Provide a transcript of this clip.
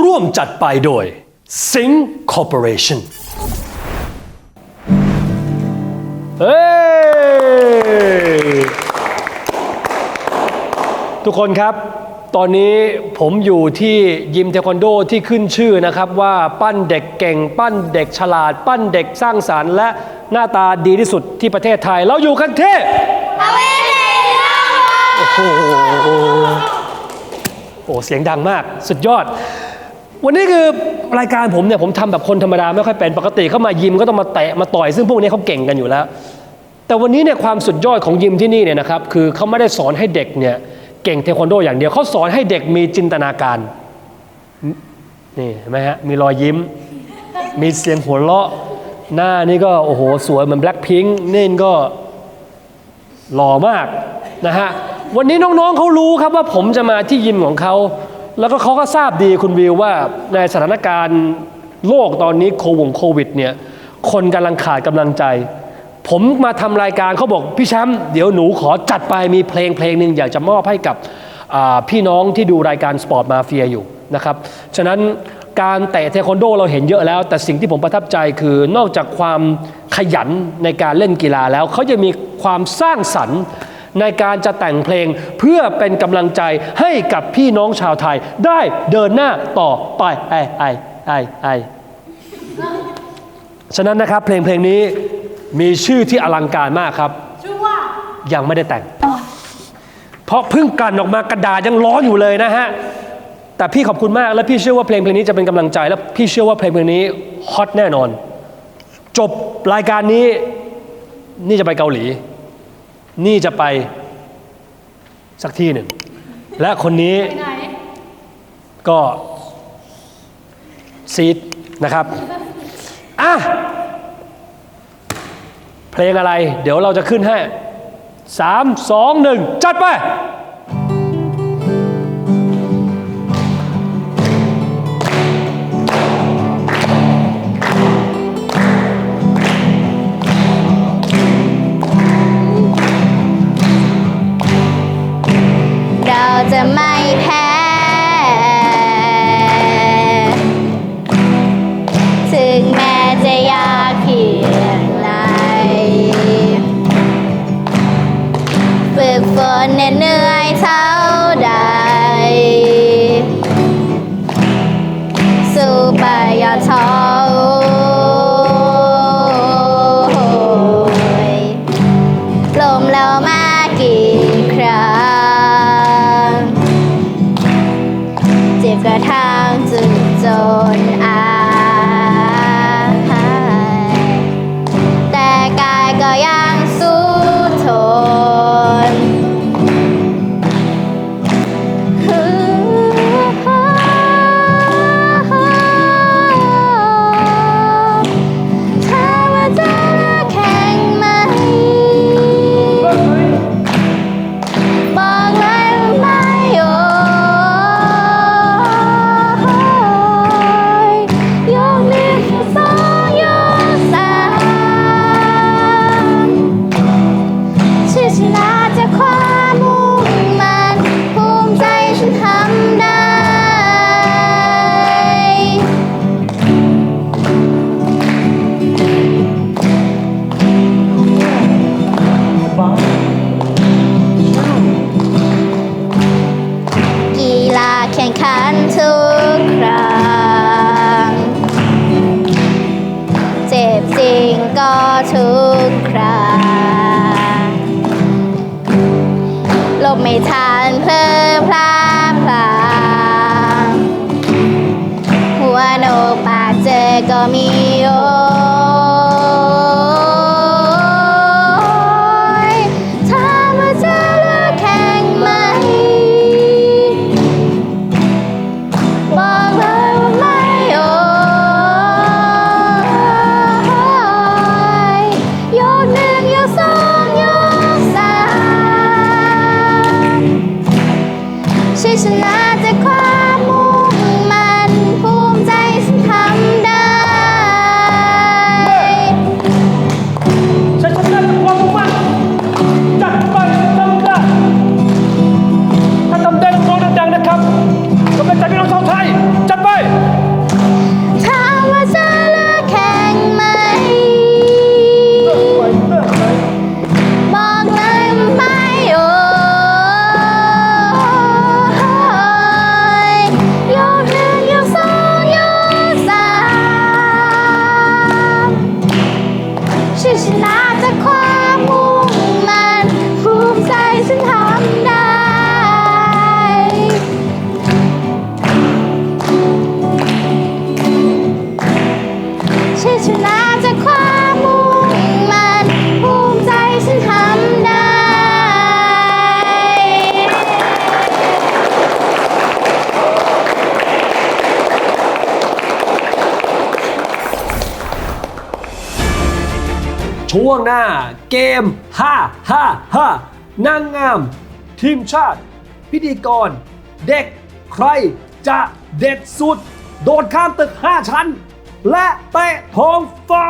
ร่วมจัดไปโดย Sing Corporation เฮ้ยทุกคนครับ ตอนนี้ผมอยู่ที่ยิมเทควันโดที่ขึ้นชื่อนะครับว่าปั้นเด็กเก่ง ปั้นเด็กฉลาด ปั้นเด็กสร้างสารรค์และหน้าตาดีที่สุดที่ประเทศไทย เราอยู่กันที่โอ้โหโอ้เสียงดังมาก สุดยอด วันนี้คือรายการผมเนี่ยผมทำแบบคนธรรมดาไม่ค่อยเป็นปกติเข้ามายิมก็ต้องมาเตะมาต่อยซึ่งพวกนี้เขาเก่งกันอยู่แล้ว แต่วันนี้เนี่ยความสุดยอดของยิมที่นี่เนี่ยนะครับคือเขาไม่ได้สอนให้เด็กเนี่ยเก่งเทควันโดอย่างเดียวเขาสอนให้เด็กมีจินตนาการนี่เห็นไหมฮะมีรอยยิ้ม มีเสียงหัวเราะ หน้านี่ก็โอ้โหสวยเหมือนแบล็คพิงค์นี่ก็หล่อมากนะฮะวันนี้น้องๆเขารู้ครับว่าผมจะมาที่ยิมของเขา แล้วก็เขาก็ทราบดีคุณวิวว่าในสถานการณ์โลกตอนนี้โควงโควิดเนี่ยคนกำลังขาดกำลังใจ ผมมาทำรายการเขาบอกพี่แชมป์เดี๋ยวหนูขอจัดไปมีเพลงเพลงหนึ่งอยากจะมอบให้กับพี่น้องที่ดูรายการสปอร์ตมาเฟียอยู่นะครับ ฉะนั้นการเตะเทควันโดเราเห็นเยอะแล้ว แต่สิ่งที่ผมประทับใจคือนอกจากความขยันในการเล่นกีฬาแล้วเขาจะมีความสร้างสรรค์ ในการจะแต่งเพลงเพื่อเป็นกำลังใจให้กับพี่น้องชาวไทย ได้เดินหน้าต่อไปไอไอไอไอฉะนั้นนะครับเพลงเพลงนี้มีชื่อที่อลังการมากครับ ชื่อว่ายังไม่ได้แต่ง เพราะเพิ่งกลั่นออกมากระดาษยังร้อนอยู่เลยนะฮะแต่พี่ขอบคุณมากและพี่เชื่อว่าเพลงเพลงนี้จะเป็นกำลังใจ และพี่เชื่อว่าเพลงเพลงนี้ฮอตแน่นอน จบรายการนี้นี่จะไปเกาหลี นี่จะไปสักที่หนึ่ง และคนนี้ก็ซีดนะครับ อะ เพลงอะไร เดี๋ยวเราจะขึ้นให้สามสองหนึ่งจัดไป จะไม่แพ้ ถึงแม้จะยากเพียงไรฝึกฝนเหนื่อยเท่า มีโอยถามาเจอเลือกแข่งไหม บอกเลยว่าไม่โอ้ยยกหนึ่งยกสองยกสามชัยชนะ ช่วงหน้าเกม 5 5 5นางงาม ทีมชาติ พิธีกร เด็กใครจะเด็ดสุด โดดข้ามตึก 5 ชั้น และเตะท้องฟ้า